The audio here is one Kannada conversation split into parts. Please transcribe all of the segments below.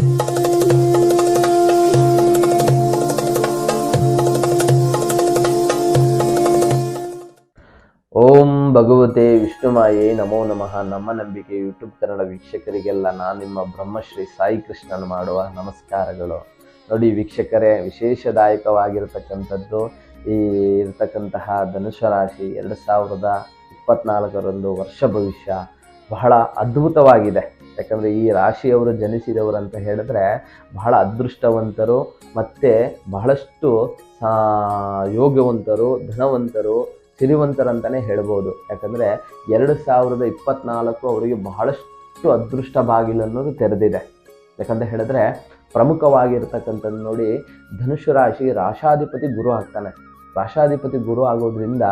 ಓಂ ಭಗವತೆ ವಿಷ್ಣುಮಾಯೇ ನಮೋ ನಮಃ. ನಮ್ಮ ನಂಬಿಕೆ ಯೂಟ್ಯೂಬ್ ಕನ್ನಡ ವೀಕ್ಷಕರಿಗೆಲ್ಲ ನಾನು ನಿಮ್ಮ ಬ್ರಹ್ಮಶ್ರೀ ಸಾಯಿ ಕೃಷ್ಣನ್ ಮಾಡುವ ನಮಸ್ಕಾರಗಳು. ನೋಡಿ ವೀಕ್ಷಕರೇ, ವಿಶೇಷದಾಯಕವಾಗಿರತಕ್ಕಂಥದ್ದು ಈ ಇರತಕ್ಕಂತಹ ಧನುಷ ರಾಶಿ ಎರಡು ಸಾವಿರದ ಇಪ್ಪತ್ನಾಲ್ಕರಂದು ವರ್ಷ ಭವಿಷ್ಯ ಬಹಳ ಅದ್ಭುತವಾಗಿದೆ. ಯಾಕಂದರೆ ಈ ರಾಶಿಯವರು ಜನಿಸಿದವರು ಅಂತ ಹೇಳಿದ್ರೆ ಬಹಳ ಅದೃಷ್ಟವಂತರು, ಮತ್ತು ಬಹಳಷ್ಟು ಯೋಗ್ಯವಂತರು, ಧನವಂತರು ಸಿರಿವಂತರಂತಲೇ ಹೇಳ್ಬೋದು. ಯಾಕಂದರೆ ಎರಡು ಸಾವಿರದ ಇಪ್ಪತ್ನಾಲ್ಕು ಅವರಿಗೆ ಬಹಳಷ್ಟು ಅದೃಷ್ಟ ಬಾಗಿಲು ಅನ್ನೋದು ತೆರೆದಿದೆ. ಯಾಕಂತ ಹೇಳಿದ್ರೆ ಪ್ರಮುಖವಾಗಿರ್ತಕ್ಕಂಥದ್ದು ನೋಡಿ, ಧನುಷು ರಾಶಿ ರಾಶಾಧಿಪತಿ ಗುರು ಆಗ್ತಾನೆ. ರಾಶಾಧಿಪತಿ ಗುರು ಆಗೋದ್ರಿಂದ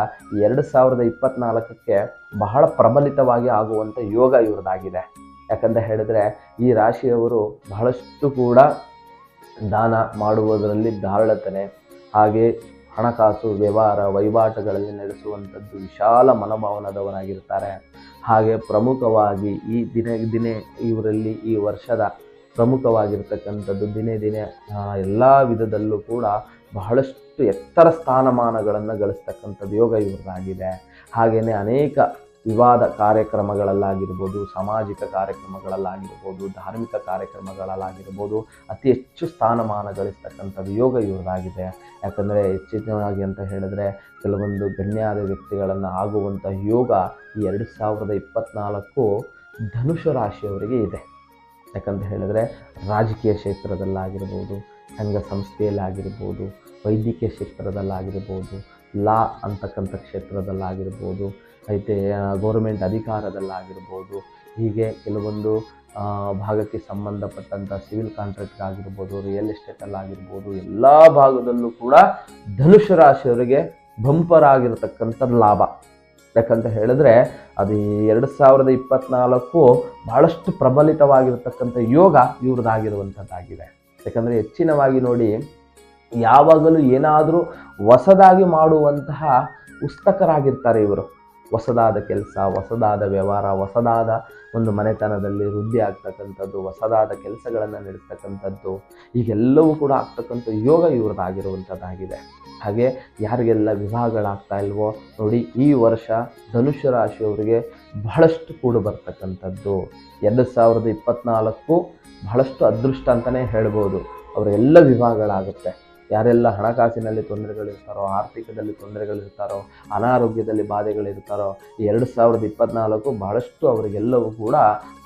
ಎರಡು ಸಾವಿರದ ಇಪ್ಪತ್ನಾಲ್ಕಕ್ಕೆ ಬಹಳ ಪ್ರಬಲಿತವಾಗಿ ಆಗುವಂಥ ಯೋಗ ಇವ್ರದ್ದಾಗಿದೆ. ಯಾಕಂತ ಹೇಳಿದ್ರೆ ಈ ರಾಶಿಯವರು ಬಹಳಷ್ಟು ಕೂಡ ದಾನ ಮಾಡುವುದರಲ್ಲಿ ಧಾರಳತನೆ. ಹಾಗೆ ಹಣಕಾಸು, ವ್ಯವಹಾರ, ವಹಿವಾಟುಗಳಲ್ಲಿ ನಡೆಸುವಂಥದ್ದು ವಿಶಾಲ ಮನೋಭಾವನದವರಾಗಿರ್ತಾರೆ ಹಾಗೆ ಪ್ರಮುಖವಾಗಿ ಈ ದಿನ ದಿನೇ ಇವರಲ್ಲಿ ಈ ವರ್ಷದ ಪ್ರಮುಖವಾಗಿರ್ತಕ್ಕಂಥದ್ದು ದಿನೇ ದಿನೇ ಎಲ್ಲ ವಿಧದಲ್ಲೂ ಕೂಡ ಬಹಳಷ್ಟು ಎತ್ತರ ಸ್ಥಾನಮಾನಗಳನ್ನು ಗಳಿಸ್ತಕ್ಕಂಥದ್ದು ಯೋಗ ಇವರದಾಗಿದೆ. ಹಾಗೆಯೇ ಅನೇಕ ವಿವಾದ ಕಾರ್ಯಕ್ರಮಗಳಲ್ಲಾಗಿರ್ಬೋದು, ಸಾಮಾಜಿಕ ಕಾರ್ಯಕ್ರಮಗಳಲ್ಲಾಗಿರ್ಬೋದು, ಧಾರ್ಮಿಕ ಕಾರ್ಯಕ್ರಮಗಳಲ್ಲಾಗಿರ್ಬೋದು, ಅತಿ ಹೆಚ್ಚು ಸ್ಥಾನಮಾನ ಗಳಿಸ್ತಕ್ಕಂಥದ್ದು ಯೋಗ ಇವ್ರದ್ದಾಗಿದೆ ಯಾಕಂದರೆ ಹೆಚ್ಚಿನವಾಗಿ ಅಂತ ಹೇಳಿದ್ರೆ ಕೆಲವೊಂದು ಗಣ್ಯಾದ ವ್ಯಕ್ತಿಗಳನ್ನು ಆಗುವಂಥ ಯೋಗ ಈ ಎರಡು ಸಾವಿರದ ಇಪ್ಪತ್ತ್ನಾಲ್ಕು ಧನುಷ ರಾಶಿಯವರಿಗೆ ಇದೆ. ಯಾಕಂತ ಹೇಳಿದ್ರೆ ರಾಜಕೀಯ ಕ್ಷೇತ್ರದಲ್ಲಾಗಿರ್ಬೋದು, ಸಂಘ ಸಂಸ್ಥೆಯಲ್ಲಾಗಿರ್ಬೋದು, ವೈದ್ಯಕೀಯ ಕ್ಷೇತ್ರದಲ್ಲಾಗಿರ್ಬೋದು, ಲಾ ಅಂತಕ್ಕಂಥ ಕ್ಷೇತ್ರದಲ್ಲಾಗಿರ್ಬೋದು ಐತೆ ಗೌರ್ಮೆಂಟ್ ಅಧಿಕಾರದಲ್ಲಾಗಿರ್ಬೋದು, ಹೀಗೆ ಕೆಲವೊಂದು ಭಾಗಕ್ಕೆ ಸಂಬಂಧಪಟ್ಟಂಥ ಸಿವಿಲ್ ಕಾಂಟ್ರಾಕ್ಟ್ ಆಗಿರ್ಬೋದು ರಿಯಲ್ ಎಸ್ಟೇಟಲ್ಲಾಗಿರ್ಬೋದು ಎಲ್ಲ ಭಾಗದಲ್ಲೂ ಕೂಡ ಧನುಷ ರಾಶಿಯವರಿಗೆ ಬಂಪರ್ ಆಗಿರತಕ್ಕಂಥ ಲಾಭ. ಯಾಕಂತ ಹೇಳಿದ್ರೆ, ಅದು ಎರಡು ಸಾವಿರದ ಇಪ್ಪತ್ನಾಲ್ಕು ಬಹಳಷ್ಟು ಪ್ರಬಲಿತವಾಗಿರತಕ್ಕಂಥ ಯೋಗ ಇವ್ರದ್ದಾಗಿರುವಂಥದ್ದಾಗಿದೆ. ಯಾಕಂದರೆ ಹೆಚ್ಚಿನವಾಗಿ ನೋಡಿ, ಯಾವಾಗಲೂ ಏನಾದರೂ ಹೊಸದಾಗಿ ಮಾಡುವಂತಹ ಪುಸ್ತಕರಾಗಿರ್ತಾರೆ ಇವರು. ಹೊಸದಾದ ಕೆಲಸ, ಹೊಸದಾದ ವ್ಯವಹಾರ, ಹೊಸದಾದ ಒಂದು ಮನೆತನದಲ್ಲಿ ವೃದ್ಧಿ ಆಗ್ತಕ್ಕಂಥದ್ದು, ಹೊಸದಾದ ಕೆಲಸಗಳನ್ನು ನಡೆಸ್ತಕ್ಕಂಥದ್ದು, ಈಗೆಲ್ಲವೂ ಕೂಡ ಆಗ್ತಕ್ಕಂಥ ಯೋಗ ಇವ್ರದ್ದಾಗಿರುವಂಥದ್ದಾಗಿದೆ. ಹಾಗೆ ಯಾರಿಗೆಲ್ಲ ವಿವಾಹಗಳಾಗ್ತಾ ಇಲ್ವೋ, ನೋಡಿ ಈ ವರ್ಷ ಧನುಷ್ಯ ರಾಶಿಯವರಿಗೆ ಬಹಳಷ್ಟು ಕೂಡು ಬರ್ತಕ್ಕಂಥದ್ದು. ಎರಡು ಸಾವಿರದ ಇಪ್ಪತ್ನಾಲ್ಕು ಬಹಳಷ್ಟು ಅದೃಷ್ಟ ಅಂತಲೇ ಹೇಳ್ಬೋದು. ಅವರೆಲ್ಲ ವಿವಾಹಗಳಾಗುತ್ತೆ. ಯಾರೆಲ್ಲ ಹಣಕಾಸಿನಲ್ಲಿ ತೊಂದರೆಗಳಿರ್ತಾರೋ, ಆರ್ಥಿಕದಲ್ಲಿ ತೊಂದರೆಗಳಿರ್ತಾರೋ, ಅನಾರೋಗ್ಯದಲ್ಲಿ ಬಾಧೆಗಳಿರ್ತಾರೋ ಎರಡು ಸಾವಿರದ ಇಪ್ಪತ್ನಾಲ್ಕು ಬಹಳಷ್ಟು ಅವರಿಗೆಲ್ಲವೂ ಕೂಡ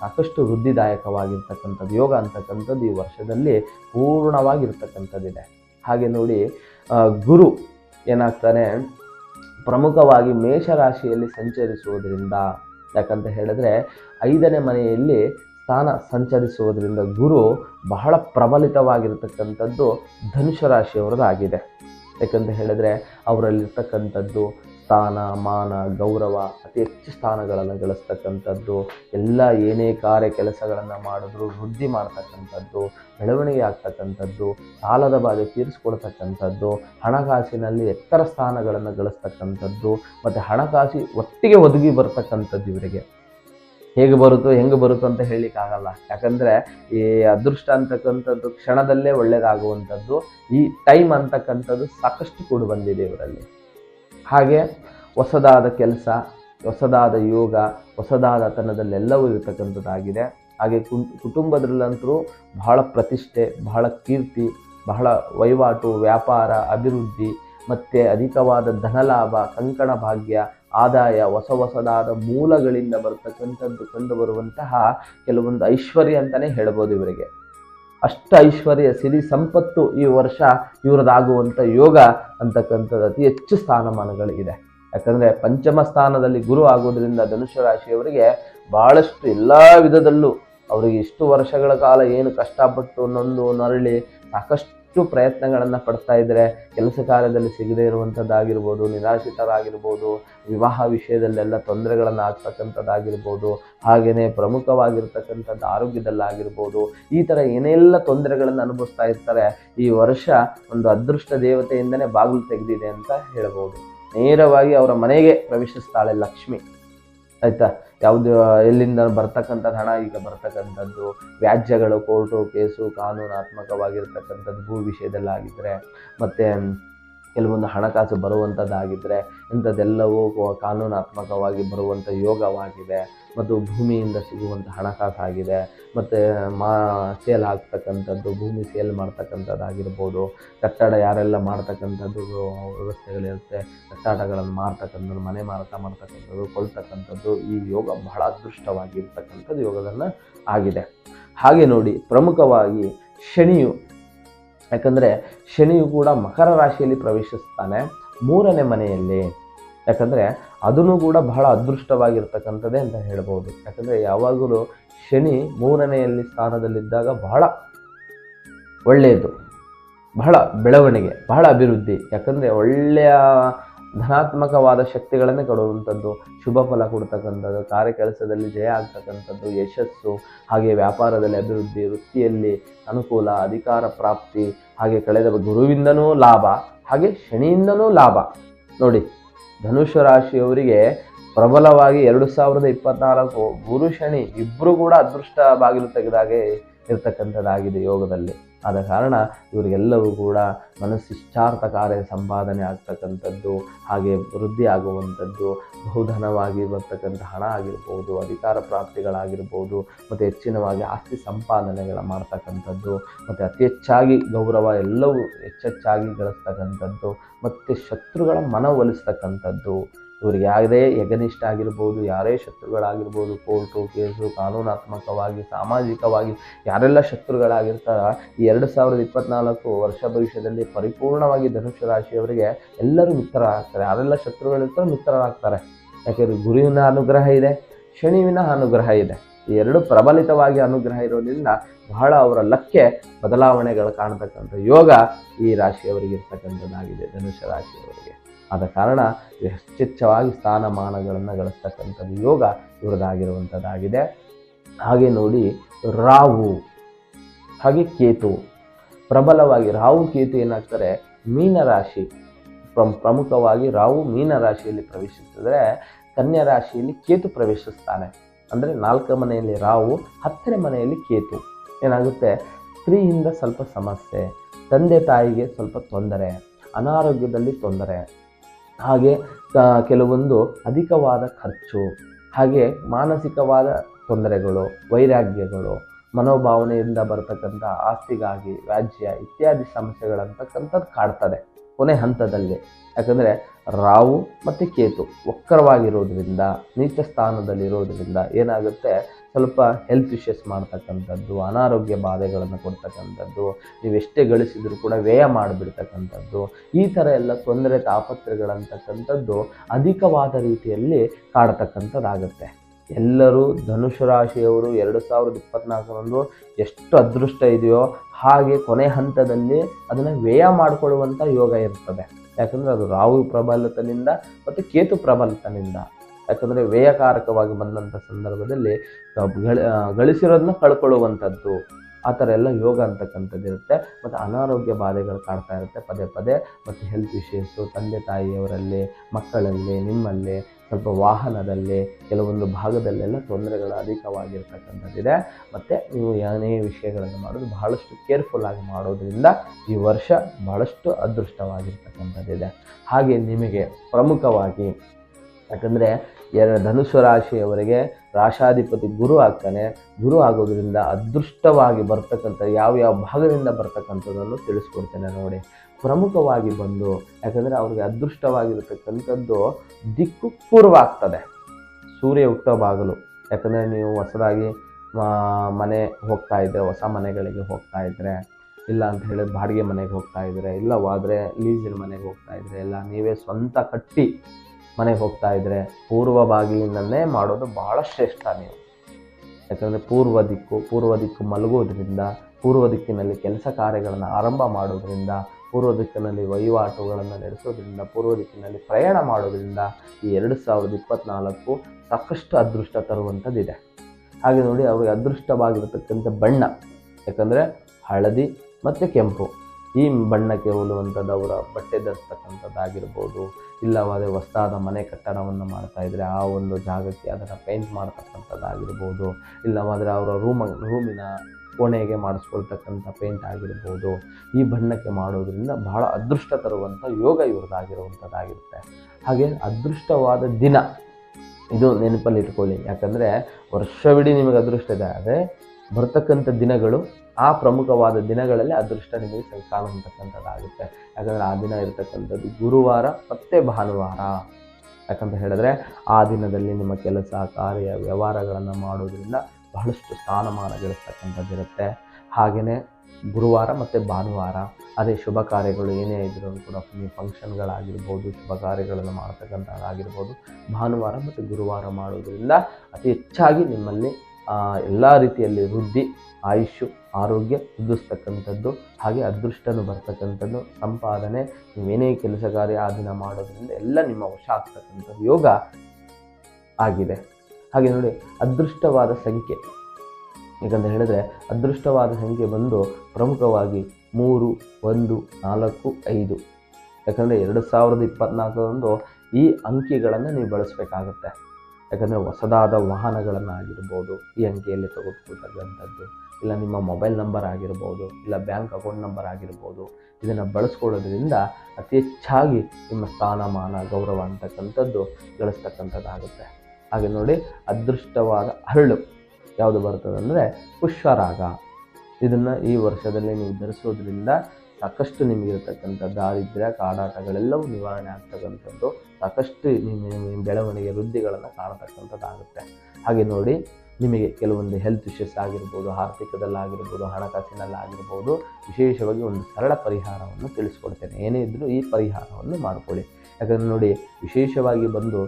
ಸಾಕಷ್ಟು ವೃದ್ಧಿದಾಯಕವಾಗಿರ್ತಕ್ಕಂಥದ್ದು, ಯೋಗ ಅಂತಕ್ಕಂಥದ್ದು ಈ ವರ್ಷದಲ್ಲಿ ಪೂರ್ಣವಾಗಿರ್ತಕ್ಕಂಥದ್ದಿದೆ. ಹಾಗೆ ನೋಡಿ ಗುರು ಏನಾಗ್ತಾನೆ, ಪ್ರಮುಖವಾಗಿ ಮೇಷರಾಶಿಯಲ್ಲಿ ಸಂಚರಿಸುವುದರಿಂದ, ಯಾಕಂತ ಹೇಳಿದ್ರೆ ಐದನೇ ಮನೆಯಲ್ಲಿ ಸ್ಥಾನ ಸಂಚರಿಸುವುದರಿಂದ ಗುರು ಬಹಳ ಪ್ರಬಲಿತವಾಗಿರತಕ್ಕಂಥದ್ದು ಧನುಷ ರಾಶಿಯವರದಾಗಿದೆ ಯಾಕಂತ ಹೇಳಿದ್ರೆ ಅವರಲ್ಲಿರ್ತಕ್ಕಂಥದ್ದು ಸ್ಥಾನ, ಮಾನ, ಗೌರವ ಅತಿ ಹೆಚ್ಚು ಸ್ಥಾನಗಳನ್ನು ಗಳಿಸ್ತಕ್ಕಂಥದ್ದು. ಎಲ್ಲ ಏನೇ ಕಾರ್ಯ ಕೆಲಸಗಳನ್ನು ಮಾಡಿದ್ರು ವೃದ್ಧಿ ಮಾಡ್ತಕ್ಕಂಥದ್ದು, ಬೆಳವಣಿಗೆ ಆಗ್ತಕ್ಕಂಥದ್ದು, ಸಾಲದ ಬಾಧೆ ತೀರಿಸ್ಕೊಳ್ತಕ್ಕಂಥದ್ದು, ಹಣಕಾಸಿನಲ್ಲಿ ಎತ್ತರ ಸ್ಥಾನಗಳನ್ನು ಗಳಿಸ್ತಕ್ಕಂಥದ್ದು, ಮತ್ತು ಹಣಕಾಸು ಒಟ್ಟಿಗೆ ಒದಗಿ ಬರ್ತಕ್ಕಂಥದ್ದು ಇವರಿಗೆ. ಹೇಗೆ ಬರುತ್ತೋ, ಹೆಂಗೆ ಬರುತ್ತೋ ಅಂತ ಹೇಳಲಿಕ್ಕಾಗಲ್ಲ ಯಾಕಂದರೆ ಈ ಅದೃಷ್ಟ ಅಂತಕ್ಕಂಥದ್ದು ಕ್ಷಣದಲ್ಲೇ ಒಳ್ಳೆಯದಾಗುವಂಥದ್ದು ಈ ಟೈಮ್ ಅಂತಕ್ಕಂಥದ್ದು ಸಾಕಷ್ಟು ಕೂಡ ಬಂದಿದೆ ಇವರಲ್ಲಿ. ಹಾಗೆ ಹೊಸದಾದ ಕೆಲಸ, ಹೊಸದಾದ ಯೋಗ, ಹೊಸದಾದ ತನದಲ್ಲೆಲ್ಲವೂ ಇರತಕ್ಕಂಥದ್ದಾಗಿದೆ. ಹಾಗೆ ಕುಟುಂಬದಲ್ಲಂತರೂ ಬಹಳ ಪ್ರತಿಷ್ಠೆ, ಬಹಳ ಕೀರ್ತಿ, ಬಹಳ ವಹಿವಾಟು, ವ್ಯಾಪಾರ, ಅಭಿವೃದ್ಧಿ, ಮತ್ತು ಅಧಿಕವಾದ ಧನಲಾಭ, ಕಂಕಣ ಭಾಗ್ಯ ಆದಾಯ ಹೊಸ ಹೊಸದಾದ ಮೂಲಗಳಿಂದ ಬರ್ತಕ್ಕಂಥದ್ದು ಕಂಡು ಬರುವಂತಹ ಕೆಲವೊಂದು ಐಶ್ವರ್ಯ ಅಂತಲೇ ಹೇಳ್ಬೋದು ಇವರಿಗೆ. ಅಷ್ಟು ಐಶ್ವರ್ಯ, ಸಿರಿ ಸಂಪತ್ತು ಈ ವರ್ಷ ಇವರದಾಗುವಂಥ ಯೋಗ ಅಂತಕ್ಕಂಥದ್ದು ಅತಿ ಹೆಚ್ಚು ಸ್ಥಾನಮಾನಗಳಿದೆ ಯಾಕಂದರೆ ಪಂಚಮ ಸ್ಥಾನದಲ್ಲಿ ಗುರು ಆಗೋದ್ರಿಂದ ಧನುಷ್ಯ ರಾಶಿಯವರಿಗೆ ಬಹಳಷ್ಟು ಎಲ್ಲ ವಿಧದಲ್ಲೂ ಅವರಿಗೆ ಇಷ್ಟು ವರ್ಷಗಳ ಕಾಲ ಏನು ಕಷ್ಟಪಟ್ಟು ನೊಂದು ನರಳಿ ಸಾಕಷ್ಟು ಪ್ರಯತ್ನಗಳನ್ನು ಪಡ್ತಾ ಇದ್ದರೆ ಕೆಲಸ ಕಾರ್ಯದಲ್ಲಿ ಸಿಗದೇ ಇರುವಂಥದ್ದಾಗಿರ್ಬೋದು ನಿರಾಶ್ರಿತರಾಗಿರ್ಬೋದು, ವಿವಾಹ ವಿಷಯದಲ್ಲೆಲ್ಲ ತೊಂದರೆಗಳನ್ನು ಆಗ್ತಕ್ಕಂಥದ್ದಾಗಿರ್ಬೋದು ಹಾಗೆಯೇ ಪ್ರಮುಖವಾಗಿರ್ತಕ್ಕಂಥದ್ದು ಆರೋಗ್ಯದಲ್ಲಾಗಿರ್ಬೋದು, ಈ ಥರ ಏನೆಲ್ಲ ತೊಂದರೆಗಳನ್ನು ಅನುಭವಿಸ್ತಾ ಇರ್ತಾರೆ, ಈ ವರ್ಷ ಒಂದು ಅದೃಷ್ಟ ದೇವತೆಯಿಂದನೇ ಬಾಗಿಲು ತೆಗೆದಿದೆ ಅಂತ ಹೇಳ್ಬೋದು. ನೇರವಾಗಿ ಅವರ ಮನೆಗೆ ಪ್ರವೇಶಿಸ್ತಾಳೆ ಲಕ್ಷ್ಮಿ. ಆಯ್ತಾ? ಯಾವುದು ಎಲ್ಲಿಂದ ಬರ್ತಕ್ಕಂಥ ಹಣ ಈಗ ಬರ್ತಕ್ಕಂಥದ್ದು ವ್ಯಾಜ್ಯಗಳು ಕೋರ್ಟು ಕೇಸು ಕಾನೂನಾತ್ಮಕವಾಗಿರ್ತಕ್ಕಂಥದ್ದು ಭೂ ವಿಷಯದಲ್ಲಾಗಿದ್ದರೆ ಮತ್ತು ಕೆಲವೊಂದು ಹಣಕಾಸು ಬರುವಂಥದ್ದಾಗಿದ್ದರೆ ಇಂಥದ್ದೆಲ್ಲವೂ ಕಾನೂನಾತ್ಮಕವಾಗಿ ಬರುವಂಥ ಯೋಗವಾಗಿದೆ ಮತ್ತು ಭೂಮಿಯಿಂದ ಸಿಗುವಂಥ ಹಣಕಾಸಾಗಿದೆ ಮತ್ತು ಮಾ ಸೇಲ್ ಆಗ್ತಕ್ಕಂಥದ್ದು, ಭೂಮಿ ಸೇಲ್ ಮಾಡ್ತಕ್ಕಂಥದ್ದಾಗಿರ್ಬೋದು, ಕಟ್ಟಡ ಯಾರೆಲ್ಲ ಮಾಡ್ತಕ್ಕಂಥದ್ದು ವ್ಯವಸ್ಥೆಗಳಿರುತ್ತೆ, ಕಟ್ಟಡಗಳನ್ನು ಮಾರ್ತಕ್ಕಂಥದ್ದು, ಮನೆ ಮಾರಾಟ ಮಾಡ್ತಕ್ಕಂಥದ್ದು ಕೊಳ್ತಕ್ಕಂಥದ್ದು ಈ ಯೋಗ ಬಹಳ ಅದೃಷ್ಟವಾಗಿರ್ತಕ್ಕಂಥದ್ದು ಯೋಗದನ್ನು ಆಗಿದೆ. ಹಾಗೆ ನೋಡಿ ಪ್ರಮುಖವಾಗಿ ಶನಿಯು ಯಾಕಂದರೆ ಶನಿಯು ಕೂಡ ಮಕರ ರಾಶಿಯಲ್ಲಿ ಪ್ರವೇಶಿಸ್ತಾನೆ, ಮೂರನೇ ಮನೆಯಲ್ಲಿ. ಯಾಕಂದರೆ ಅದನ್ನು ಕೂಡ ಬಹಳ ಅದೃಷ್ಟವಾಗಿರ್ತಕ್ಕಂಥದ್ದೇ ಅಂತ ಹೇಳ್ಬೋದು. ಯಾಕಂದರೆ ಯಾವಾಗಲೂ ಶನಿ ಮೂರನೆಯಲ್ಲಿ ಸ್ಥಾನದಲ್ಲಿದ್ದಾಗ ಬಹಳ ಒಳ್ಳೆಯದು, ಬಹಳ ಬೆಳವಣಿಗೆ, ಬಹಳ ಅಭಿವೃದ್ಧಿ. ಯಾಕಂದರೆ ಒಳ್ಳೆಯ ಧನಾತ್ಮಕವಾದ ಶಕ್ತಿಗಳನ್ನೇ ಕೊಡುವಂಥದ್ದು, ಶುಭ ಫಲ ಕೊಡ್ತಕ್ಕಂಥದ್ದು ಕಾರ್ಯ ಕೆಲಸದಲ್ಲಿ ಜಯ ಆಗ್ತಕ್ಕಂಥದ್ದು, ಯಶಸ್ಸು, ಹಾಗೆ ವ್ಯಾಪಾರದಲ್ಲಿ ಅಭಿವೃದ್ಧಿ, ವೃತ್ತಿಯಲ್ಲಿ ಅನುಕೂಲ, ಅಧಿಕಾರ ಪ್ರಾಪ್ತಿ ಹಾಗೆ ಕಳೆದ ಗುರುವಿಂದನೂ ಲಾಭ, ಹಾಗೆ ಶನಿಯಿಂದನೂ ಲಾಭ. ನೋಡಿ, ಧನುಷ ರಾಶಿಯವರಿಗೆ ಪ್ರಬಲವಾಗಿ ಎರಡು ಸಾವಿರದ ಇಪ್ಪತ್ನಾಲ್ಕು ಗುರು ಶನಿ ಇಬ್ಬರು ಕೂಡ ಅದೃಷ್ಟ ಬಾಗಿಲು ತೆಗೆದಾಗೆ ಇರ್ತಕ್ಕಂಥದ್ದಾಗಿದೆ ಯೋಗದಲ್ಲಿ. ಆದ ಕಾರಣ ಇವರಿಗೆಲ್ಲವೂ ಕೂಡ ಮನಸ್ಸಿಷ್ಟಾರ್ಥ ಕಾರ್ಯ ಸಂಪಾದನೆ ಆಗ್ತಕ್ಕಂಥದ್ದು, ಹಾಗೆ ವೃದ್ಧಿ ಆಗುವಂಥದ್ದು, ಬಹುಧನವಾಗಿ ಬರ್ತಕ್ಕಂಥ ಹಣ ಆಗಿರ್ಬೋದು, ಅಧಿಕಾರ ಪ್ರಾಪ್ತಿಗಳಾಗಿರ್ಬೋದು, ಮತ್ತು ಹೆಚ್ಚಿನವಾಗಿ ಆಸ್ತಿ ಸಂಪಾದನೆಗಳ ಮಾಡ್ತಕ್ಕಂಥದ್ದು, ಮತ್ತು ಅತಿ ಹೆಚ್ಚಾಗಿ ಗೌರವ ಎಲ್ಲವೂ ಹೆಚ್ಚೆಚ್ಚಾಗಿ ಗಳಿಸ್ತಕ್ಕಂಥದ್ದು, ಮತ್ತು ಶತ್ರುಗಳ ಮನವೊಲಿಸ್ತಕ್ಕಂಥದ್ದು. ಇವರಿಗೆ ಯಾವುದೇ ಯಗನಿಷ್ಠ ಆಗಿರ್ಬೋದು, ಯಾರೇ ಶತ್ರುಗಳಾಗಿರ್ಬೋದು ಕೋರ್ಟು ಕೇಸು ಕಾನೂನಾತ್ಮಕವಾಗಿ, ಸಾಮಾಜಿಕವಾಗಿ ಯಾರೆಲ್ಲ ಶತ್ರುಗಳಾಗಿರ್ತಾರ, ಈ ಎರಡು ಸಾವಿರದ ಇಪ್ಪತ್ನಾಲ್ಕು ವರ್ಷ ಭವಿಷ್ಯದಲ್ಲಿ ಪರಿಪೂರ್ಣವಾಗಿ ಧನುಷ್ಯ ರಾಶಿಯವರಿಗೆ ಎಲ್ಲರೂ ಮಿತ್ರರಾಗ್ತಾರೆ ಯಾರೆಲ್ಲ ಶತ್ರುಗಳಿರ್ತಾರೋ ಮಿತ್ರರಾಗ್ತಾರೆ ಯಾಕೆಂದರೆ ಗುರುವಿನ ಅನುಗ್ರಹ ಇದೆ, ಶನಿವಿನ ಅನುಗ್ರಹ ಇದೆ. ಈ ಎರಡು ಪ್ರಬಲಿತವಾಗಿ ಅನುಗ್ರಹ ಇರೋದ್ರಿಂದ ಬಹಳ ಅವರ ಲಕ್ಕೆ ಬದಲಾವಣೆಗಳು ಕಾಣತಕ್ಕಂಥ ಯೋಗ ಈ ರಾಶಿಯವರಿಗೆ ಇರ್ತಕ್ಕಂಥದ್ದಾಗಿದೆ, ಧನುಷ ರಾಶಿಯವರಿಗೆ. ಆದ ಕಾರಣ ಹೆಚ್ಚೆಚ್ಚವಾಗಿ ಸ್ಥಾನಮಾನಗಳನ್ನು ಗಳಿಸ್ತಕ್ಕಂಥದ್ದು ಯೋಗ ಇವರದಾಗಿರುವಂಥದ್ದಾಗಿದೆ ಹಾಗೆ ನೋಡಿ, ರಾಹು, ಹಾಗೆ ಕೇತು. ಪ್ರಬಲವಾಗಿ ರಾಹು, ಕೇತು ಏನಾಗ್ತಾರೆ? ಮೀನರಾಶಿ ಪ್ರಮ್, ಪ್ರಮುಖವಾಗಿ ರಾಹು ಮೀನರಾಶಿಯಲ್ಲಿ ಪ್ರವೇಶಿಸಿದ್ರೆ ಕನ್ಯಾ ರಾಶಿಯಲ್ಲಿ ಕೇತು ಪ್ರವೇಶಿಸ್ತಾನೆ. ಅಂದರೆ ನಾಲ್ಕು ಮನೆಯಲ್ಲಿ ರಾವು ಹತ್ತನೇ ಮನೆಯಲ್ಲಿ ಕೇತು. ಏನಾಗುತ್ತೆ? ಸ್ತ್ರೀಯಿಂದ ಸ್ವಲ್ಪ ಸಮಸ್ಯೆ, ತಂದೆ ತಾಯಿಗೆ ಸ್ವಲ್ಪ ತೊಂದರೆ, ಅನಾರೋಗ್ಯದಲ್ಲಿ ತೊಂದರೆ. ಹಾಗೆ ಕೆಲವೊಂದು ಅಧಿಕವಾದ ಖರ್ಚು, ಹಾಗೆ ಮಾನಸಿಕವಾದ ತೊಂದರೆಗಳು, ವೈರಾಗ್ಯಗಳು, ಮನೋಭಾವನೆಯಿಂದ ಬರತಕ್ಕಂಥ ಆಸ್ತಿಗಾಗಿ, ವ್ಯಾಜ್ಯ ಇತ್ಯಾದಿ ಸಮಸ್ಯೆಗಳಂತಕ್ಕಂಥದ್ದು ಕಾಡ್ತದೆ ಕೊನೆ ಹಂತದಲ್ಲಿ. ಯಾಕಂದರೆ ರಾವು ಮತ್ತು ಕೇತು ವಕ್ರವಾಗಿರೋದ್ರಿಂದ ನೀಚ ಸ್ಥಾನದಲ್ಲಿರೋದ್ರಿಂದ ಏನಾಗುತ್ತೆ? ಸ್ವಲ್ಪ ಹೆಲ್ತ್ ಇಶ್ಯೂಸ್ ಮಾಡ್ತಕ್ಕಂಥದ್ದು, ಅನಾರೋಗ್ಯ ಬಾಧೆಗಳನ್ನು ಕೊಡ್ತಕ್ಕಂಥದ್ದು ನೀವೆಷ್ಟೇ ಗಳಿಸಿದರೂ ಕೂಡ ವ್ಯಯ ಮಾಡಿಬಿಡ್ತಕ್ಕಂಥದ್ದು, ಈ ಥರ ಎಲ್ಲ ತೊಂದರೆ ತಾಪತ್ರೆಗಳಂತಕ್ಕಂಥದ್ದು ಅಧಿಕವಾದ ರೀತಿಯಲ್ಲಿ ಕಾಡ್ತಕ್ಕಂಥದ್ದಾಗುತ್ತೆ. ಎಲ್ಲರೂ ಧನುಷು ರಾಶಿಯವರು ಎರಡು ಸಾವಿರದ ಇಪ್ಪತ್ನಾಲ್ಕರಂದು ಎಷ್ಟು ಅದೃಷ್ಟ ಇದೆಯೋ ಹಾಗೆ ಕೊನೆ ಹಂತದಲ್ಲಿ ಅದನ್ನು ವ್ಯಯ ಮಾಡಿಕೊಳ್ಳುವಂಥ ಯೋಗ ಇರ್ತದೆ. ಯಾಕಂದರೆ ಅದು ರಾಹು ಪ್ರಬಲತನಿಂದ ಮತ್ತು ಕೇತು ಪ್ರಬಲತನಿಂದ. ಯಾಕಂದರೆ ವ್ಯಯಕಾರಕವಾಗಿ ಬಂದಂಥ ಸಂದರ್ಭದಲ್ಲಿ ಗಳ, ಗಳಿಸಿರೋದನ್ನ ಕಳ್ಕೊಳ್ಳುವಂಥದ್ದು ಆ ಥರ ಎಲ್ಲ ಯೋಗ ಅಂತಕ್ಕಂಥದ್ದು ಇರುತ್ತೆ. ಮತ್ತು ಅನಾರೋಗ್ಯ ಬಾಧೆಗಳು ಕಾಡ್ತಾ ಇರುತ್ತೆ ಪದೇ ಪದೇ. ಮತ್ತು ಹೆಲ್ತ್ ಇಶ್ಯೂಸು ತಂದೆ ತಾಯಿಯವರಲ್ಲಿ, ಮಕ್ಕಳಲ್ಲಿ, ನಿಮ್ಮಲ್ಲಿ ಸ್ವಲ್ಪ ವಾಹನದಲ್ಲಿ ಕೆಲವೊಂದು ಭಾಗದಲ್ಲೆಲ್ಲ ತೊಂದರೆಗಳು ಅಧಿಕವಾಗಿರ್ತಕ್ಕಂಥದ್ದಿದೆ. ಮತ್ತು ನೀವು ಏನೇ ವಿಷಯಗಳನ್ನು ಮಾಡೋದು ಬಹಳಷ್ಟು ಕೇರ್ಫುಲ್ ಆಗಿ ಮಾಡೋದ್ರಿಂದ ಈ ವರ್ಷ ಬಹಳಷ್ಟು ಅದೃಷ್ಟವಾಗಿರ್ತಕ್ಕಂಥದ್ದಿದೆ. ಹಾಗೆ ನಿಮಗೆ ಪ್ರಮುಖವಾಗಿ ಯಾಕಂದರೆ ಎರಡು ಧನುಸು ರಾಶಿಯವರಿಗೆ ರಾಶಾಧಿಪತಿ ಗುರು ಆಗ್ತಾನೆ. ಗುರು ಆಗೋದ್ರಿಂದ ಅದೃಷ್ಟವಾಗಿ ಬರ್ತಕ್ಕಂಥ ಯಾವ ಯಾವ ಭಾಗದಿಂದ ಬರ್ತಕ್ಕಂಥದ್ದನ್ನು ತಿಳಿಸ್ಕೊಡ್ತೇನೆ ನೋಡಿ. ಪ್ರಮುಖವಾಗಿ ಬಂದು, ಯಾಕಂದರೆ ಅವ್ರಿಗೆ ಅದೃಷ್ಟವಾಗಿರತಕ್ಕಂಥದ್ದು ದಿಕ್ಕು ಪೂರ್ವ ಆಗ್ತದೆ ಸೂರ್ಯ ಹುಟ್ಟೋ ಬಾಗಿಲು. ಯಾಕಂದರೆ ನೀವು ಹೊಸದಾಗಿ ಮನೆ ಹೋಗ್ತಾ ಇದ್ದರೆ ಹೊಸ ಮನೆಗಳಿಗೆ ಹೋಗ್ತಾ ಇದ್ದರೆ ಇಲ್ಲ ಅಂತ ಹೇಳಿದ್ರೆ ಬಾಡಿಗೆ ಮನೆಗೆ ಹೋಗ್ತಾ ಇದ್ದರೆ ಇಲ್ಲವಾದರೆ ಲೀಸಿನ ಮನೆಗೆ ಹೋಗ್ತಾ ಇದ್ದರೆ ಇಲ್ಲ ನೀವೇ ಸ್ವಂತ ಕಟ್ಟಿ ಮನೆಗೆ ಹೋಗ್ತಾ ಇದ್ದರೆ ಪೂರ್ವ ಬಾಗಿಲಿನಲ್ಲೇ ಮಾಡೋದು ಬಹಳ ಶ್ರೇಷ್ಠ ನೀವು. ಯಾಕಂದರೆ ಪೂರ್ವ ದಿಕ್ಕು ಪೂರ್ವ ದಿಕ್ಕು ಮಲಗೋದ್ರಿಂದ, ಪೂರ್ವ ದಿಕ್ಕಿನಲ್ಲಿ ಕೆಲಸ ಕಾರ್ಯಗಳನ್ನು ಆರಂಭ ಮಾಡೋದ್ರಿಂದ ಪೂರ್ವ ದಿಕ್ಕಿನಲ್ಲಿ ವಹಿವಾಟುಗಳನ್ನು ನಡೆಸೋದ್ರಿಂದ, ಪೂರ್ವ ದಿಕ್ಕಿನಲ್ಲಿ ಪ್ರಯಾಣ ಮಾಡೋದ್ರಿಂದ ಈ ಎರಡು ಸಾವಿರದ ಇಪ್ಪತ್ತ್ನಾಲ್ಕು ಸಾಕಷ್ಟು ಅದೃಷ್ಟ ತರುವಂಥದ್ದಿದೆ. ಹಾಗೆ ನೋಡಿ, ಅವರಿಗೆ ಅದೃಷ್ಟವಾಗಿರತಕ್ಕಂಥ ಬಣ್ಣ, ಯಾಕಂದರೆ ಹಳದಿ ಮತ್ತು ಕೆಂಪು. ಈ ಬಣ್ಣಕ್ಕೆ ಹೋಲುವಂಥದ್ದು ಅವರ ಬಟ್ಟೆ ಧರಿಸ್ತಕ್ಕಂಥದ್ದಾಗಿರ್ಬೋದು ಇಲ್ಲವಾದರೆ ಹೊಸದಾದ ಮನೆ ಕಟ್ಟಡವನ್ನು ಮಾಡ್ತಾ ಇದ್ದರೆ ಆ ಒಂದು ಜಾಗಕ್ಕೆ ಅದನ್ನು ಪೇಂಟ್ ಮಾಡ್ತಕ್ಕಂಥದ್ದಾಗಿರ್ಬೋದು, ಇಲ್ಲವಾದರೆ ಅವರ ರೂಮ ರೂಮಿನ ಕೋಣೆಗೆ ಮಾಡಿಸ್ಕೊಳ್ತಕ್ಕಂಥ ಪೇಂಟ್ ಆಗಿರ್ಬೋದು, ಈ ಬಣ್ಣಕ್ಕೆ ಮಾಡೋದ್ರಿಂದ ಬಹಳ ಅದೃಷ್ಟ ತರುವಂಥ ಯೋಗ ಇವ್ರದ್ದಾಗಿರುವಂಥದ್ದಾಗಿರುತ್ತೆ. ಹಾಗೆ ಅದೃಷ್ಟವಾದ ದಿನ, ಇದು ನೆನಪಲ್ಲಿ ಇಟ್ಕೊಳ್ಳಿ. ಯಾಕಂದರೆ ವರ್ಷವಿಡೀ ನಿಮಗೆ ಅದೃಷ್ಟ ಇದೆ, ಆದರೆ ಬರ್ತಕ್ಕಂಥ ದಿನಗಳು, ಆ ಪ್ರಮುಖವಾದ ದಿನಗಳಲ್ಲಿ ಅದೃಷ್ಟ ನಿಮಗೆ ಕಾಣುವಂತಕ್ಕಂಥದ್ದಾಗುತ್ತೆ. ಯಾಕಂದರೆ ಆ ದಿನ ಇರತಕ್ಕಂಥದ್ದು ಗುರುವಾರ ಮತ್ತೆ ಭಾನುವಾರ. ಯಾಕಂತ ಹೇಳಿದ್ರೆ ಆ ದಿನದಲ್ಲಿ ನಿಮ್ಮ ಕೆಲಸ, ಕಾರ್ಯ, ವ್ಯವಹಾರಗಳನ್ನು ಮಾಡೋದ್ರಿಂದ ಬಹಳಷ್ಟು ಸ್ಥಾನಮಾನ ಗಳಿಸ್ತಕ್ಕಂಥದ್ದಿರುತ್ತೆ ಹಾಗೆಯೇ ಗುರುವಾರ ಮತ್ತು ಭಾನುವಾರ ಅದೇ ಶುಭ ಕಾರ್ಯಗಳು ಏನೇ ಇದ್ದರೂ ಕೂಡ ನೀವು ಫಂಕ್ಷನ್ಗಳಾಗಿರ್ಬೋದು, ಶುಭ ಕಾರ್ಯಗಳನ್ನು ಮಾಡ್ತಕ್ಕಂಥದ್ದಾಗಿರ್ಬೋದು, ಭಾನುವಾರ ಮತ್ತು ಗುರುವಾರ ಮಾಡೋದರಿಂದ ಅತಿ ಹೆಚ್ಚಾಗಿ ನಿಮ್ಮಲ್ಲಿ ಎಲ್ಲ ರೀತಿಯಲ್ಲಿ ವೃದ್ಧಿ, ಆಯುಷ್ಯು, ಆರೋಗ್ಯ ವೃದ್ಧಿಸ್ತಕ್ಕಂಥದ್ದು ಹಾಗೆ ಅದೃಷ್ಟನೂ ಬರ್ತಕ್ಕಂಥದ್ದು, ಸಂಪಾದನೆ, ನೀವೇನೇ ಕೆಲಸ ಕಾರ್ಯ ಆ ದಿನ ಮಾಡೋದ್ರಿಂದ ಎಲ್ಲ ನಿಮ್ಮ ವಶ ಆಗ್ತಕ್ಕಂಥದ್ದು ಯೋಗ ಆಗಿದೆ. ಹಾಗೆ ನೋಡಿ, ಅದೃಷ್ಟವಾದ ಸಂಖ್ಯೆ. ಯಾಕಂತ ಹೇಳಿದ್ರೆ, ಅದೃಷ್ಟವಾದ ಸಂಖ್ಯೆ ಬಂದು ಪ್ರಮುಖವಾಗಿ ಮೂರು, ಒಂದು, ನಾಲ್ಕು, ಐದು. ಯಾಕಂದರೆ ಎರಡು ಸಾವಿರದ ಇಪ್ಪತ್ನಾಲ್ಕರಂದು ಈ ಅಂಕಿಗಳನ್ನು ನೀವು ಬಳಸಬೇಕಾಗತ್ತೆ. ಯಾಕಂದರೆ ಹೊಸದಾದ ವಾಹನಗಳನ್ನು ಆಗಿರ್ಬೋದು ಈ ಅಂಕಿಯಲ್ಲಿ ತೆಗೆದುಕೊಳ್ತಕ್ಕಂಥದ್ದು, ಇಲ್ಲ ನಿಮ್ಮ ಮೊಬೈಲ್ ನಂಬರ್ ಆಗಿರ್ಬೋದು, ಇಲ್ಲ ಬ್ಯಾಂಕ್ ಅಕೌಂಟ್ ನಂಬರ್ ಆಗಿರ್ಬೋದು, ಇದನ್ನು ಬಳಸ್ಕೊಳ್ಳೋದ್ರಿಂದ ಅತಿ ಹೆಚ್ಚಾಗಿ ನಿಮ್ಮ ಸ್ಥಾನಮಾನ, ಗೌರವ ಅಂತಕ್ಕಂಥದ್ದು ಗಳಿಸ್ತಕ್ಕಂಥದ್ದಾಗುತ್ತೆ. ಹಾಗೆ ನೋಡಿ, ಅದೃಷ್ಟವಾದ ಹರಳು ಯಾವುದು ಬರ್ತದೆ ಅಂದರೆ ಪುಷ್ಪರಾಗ. ಇದನ್ನು ಈ ವರ್ಷದಲ್ಲಿ ನೀವು ಧರಿಸೋದ್ರಿಂದ ಸಾಕಷ್ಟು ನಿಮಗಿರ್ತಕ್ಕಂಥ ದಾರಿದ್ರ್ಯ, ಕಾಡಾಟಗಳೆಲ್ಲವೂ ನಿವಾರಣೆ ಆಗ್ತಕ್ಕಂಥದ್ದು, ಸಾಕಷ್ಟು ನಿಮ್ಮ ನಿಮ್ಮ ಬೆಳವಣಿಗೆ, ವೃದ್ಧಿಗಳನ್ನು ಕಾಣತಕ್ಕಂಥದ್ದಾಗುತ್ತೆ. ಹಾಗೆ ನೋಡಿ, ನಿಮಗೆ ಕೆಲವೊಂದು ಹೆಲ್ತ್ ಇಶ್ಯೂಸ್ ಆಗಿರ್ಬೋದು, ಆರ್ಥಿಕದಲ್ಲಾಗಿರ್ಬೋದು, ಹಣಕಾಸಿನಲ್ಲಾಗಿರ್ಬೋದು, ವಿಶೇಷವಾಗಿ ಒಂದು ಸರಳ ಪರಿಹಾರವನ್ನು ತಿಳಿಸ್ಕೊಡ್ತೇನೆ. ಏನೇ ಇದ್ದರೂ ಈ ಪರಿಹಾರವನ್ನು ಮಾಡ್ಕೊಳ್ಳಿ. ಯಾಕಂದರೆ ನೋಡಿ, ವಿಶೇಷವಾಗಿ ಬಂದು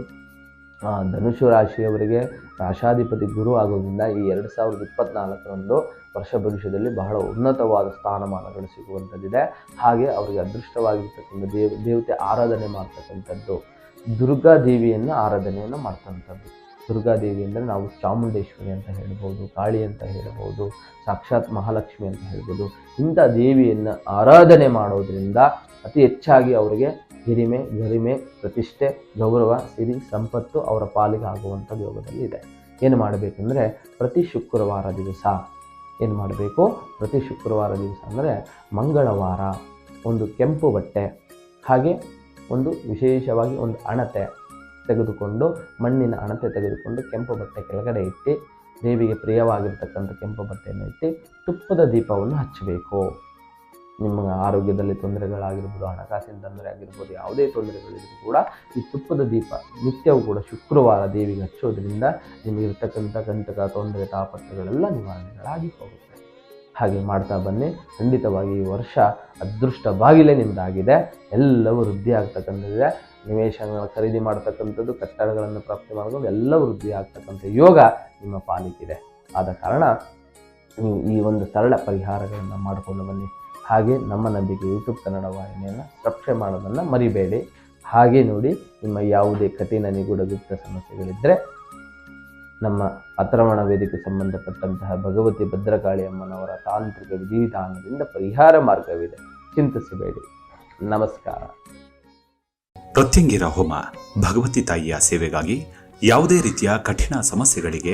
ಧನುಷು ರಾಶಿಯವರಿಗೆ ರಾಶಾಧಿಪತಿ ಗುರು ಆಗೋದ್ರಿಂದ ಈ ಎರಡು ಸಾವಿರದ ಇಪ್ಪತ್ತ್ನಾಲ್ಕರಂದು ವರ್ಷ ಭವಿಷ್ಯದಲ್ಲಿ ಬಹಳ ಉನ್ನತವಾದ ಸ್ಥಾನಮಾನಗಳು ಸಿಗುವಂಥದ್ದಿದೆ. ಹಾಗೆ ಅವರಿಗೆ ಅದೃಷ್ಟವಾಗಿರ್ತಕ್ಕಂಥ ದೇವ, ದೇವತೆ ಆರಾಧನೆ ಮಾಡ್ತಕ್ಕಂಥದ್ದು ದುರ್ಗಾ ದೇವಿಯನ್ನು ಆರಾಧನೆಯನ್ನು ಮಾಡ್ತಕ್ಕಂಥದ್ದು. ದುರ್ಗಾ ದೇವಿ ಅಂದರೆ ನಾವು ಚಾಮುಂಡೇಶ್ವರಿ ಅಂತ ಹೇಳ್ಬೋದು, ಕಾಳಿ ಅಂತ ಹೇಳ್ಬೋದು, ಸಾಕ್ಷಾತ್ ಮಹಾಲಕ್ಷ್ಮಿ ಅಂತ ಹೇಳ್ಬೋದು. ಇಂಥ ದೇವಿಯನ್ನು ಆರಾಧನೆ ಮಾಡೋದ್ರಿಂದ ಅತಿ ಹೆಚ್ಚಾಗಿ ಅವರಿಗೆ ಹಿರಿಮೆ, ಗರಿಮೆ, ಪ್ರತಿಷ್ಠೆ, ಗೌರವ, ಸಿರಿ, ಸಂಪತ್ತು ಅವರ ಪಾಲಿಗೆ ಆಗುವಂಥ ಯೋಗದಲ್ಲಿ ಇದೆ. ಏನು ಮಾಡಬೇಕಂದ್ರೆ ಪ್ರತಿ ಶುಕ್ರವಾರ ದಿವಸ ಏನು ಮಾಡಬೇಕು? ಪ್ರತಿ ಶುಕ್ರವಾರ ದಿವಸ ಅಂದರೆ ಮಂಗಳವಾರ, ಒಂದು ಕೆಂಪು ಬಟ್ಟೆ, ಹಾಗೆ ಒಂದು ವಿಶೇಷವಾಗಿ ಒಂದು ಅಣತೆ ತೆಗೆದುಕೊಂಡು, ಮಣ್ಣಿನ ಅಣತೆ ತೆಗೆದುಕೊಂಡು ಕೆಂಪು ಬಟ್ಟೆ ಕೆಳಗಡೆ ಇಟ್ಟು, ದೇವಿಗೆ ಪ್ರಿಯವಾಗಿರ್ತಕ್ಕಂಥ ಕೆಂಪು ಬಟ್ಟೆಯನ್ನು ಇಟ್ಟು, ತುಪ್ಪದ ದೀಪವನ್ನು ಹಚ್ಚಬೇಕು. ನಿಮ್ಮ ಆರೋಗ್ಯದಲ್ಲಿ ತೊಂದರೆಗಳಾಗಿರ್ಬೋದು, ಹಣಕಾಸಿನ ತೊಂದರೆ ಆಗಿರ್ಬೋದು ಯಾವುದೇ ತೊಂದರೆಗಳಿದ್ರು ಕೂಡ ಈ ತುಪ್ಪದ ದೀಪ ನಿತ್ಯವೂ ಕೂಡ ಶುಕ್ರವಾರ ದೇವಿಗೆ ಹಚ್ಚೋದ್ರಿಂದ ನಿಮಗಿರ್ತಕ್ಕಂಥ ಕಂಟಕ, ತೊಂದರೆ ತಾಪತ್ರಗಳೆಲ್ಲ ನಿವಾರಣೆಗಳಾಗಿ ಹೋಗುತ್ತೆ. ಹಾಗೆ ಮಾಡ್ತಾ ಬನ್ನಿ. ಖಂಡಿತವಾಗಿ ಈ ವರ್ಷ ಅದೃಷ್ಟ ಬಾಗಿಲೇ ನಿಮ್ಮದಾಗಿದೆ ಎಲ್ಲವೂ ವೃದ್ಧಿ ಆಗ್ತಕ್ಕಂಥದ್ದಿದೆ. ನಿವೇಶನ ಖರೀದಿ ಮಾಡ್ತಕ್ಕಂಥದ್ದು, ಕಟ್ಟಡಗಳನ್ನು ಪ್ರಾಪ್ತಿ ಮಾಡ್ಕೊಂಡು ಎಲ್ಲ ವೃದ್ಧಿ ಆಗ್ತಕ್ಕಂಥ ಯೋಗ ನಿಮ್ಮ ಪಾಲಿಗಿದೆ. ಆದ ಕಾರಣ ನೀವು ಈ ಒಂದು ಸರಳ ಪರಿಹಾರಗಳನ್ನು ಮಾಡಿಕೊಂಡು ಬನ್ನಿ. ಹಾಗೆ ನಮ್ಮ ನಂಬಿಕೆ ಯೂಟ್ಯೂಬ್ ಕನ್ನಡ ವಾಹಿನಿಯನ್ನು ಸಬ್ಸ್ಕ್ರೈಬ್ ಮಾಡೋದನ್ನು ಮರಿಬೇಡಿ. ಹಾಗೆ ನೋಡಿ ನಿಮ್ಮ ಯಾವುದೇ ಕಠಿಣ ನಿಗೂಢ ಗುಪ್ತ ಸಮಸ್ಯೆಗಳಿದ್ದರೆ ನಮ್ಮ ಅಥರ್ವಣ ವೇದಿಕೆ ಸಂಬಂಧಪಟ್ಟಂತಹ ಭಗವತಿ ಭದ್ರಕಾಳಿ ಅಮ್ಮನವರ ತಾಂತ್ರಿಕ ವಿಧಿವಿಧಾನದಿಂದ ಪರಿಹಾರ ಮಾರ್ಗವಿದೆ. ಚಿಂತಿಸಬೇಡಿ. ನಮಸ್ಕಾರ. ಪ್ರತ್ಯಂಗಿರ ಹೋಮ ಭಗವತಿ ತಾಯಿಯ ಸೇವೆಗಾಗಿ ಯಾವುದೇ ರೀತಿಯ ಕಠಿಣ ಸಮಸ್ಯೆಗಳಿಗೆ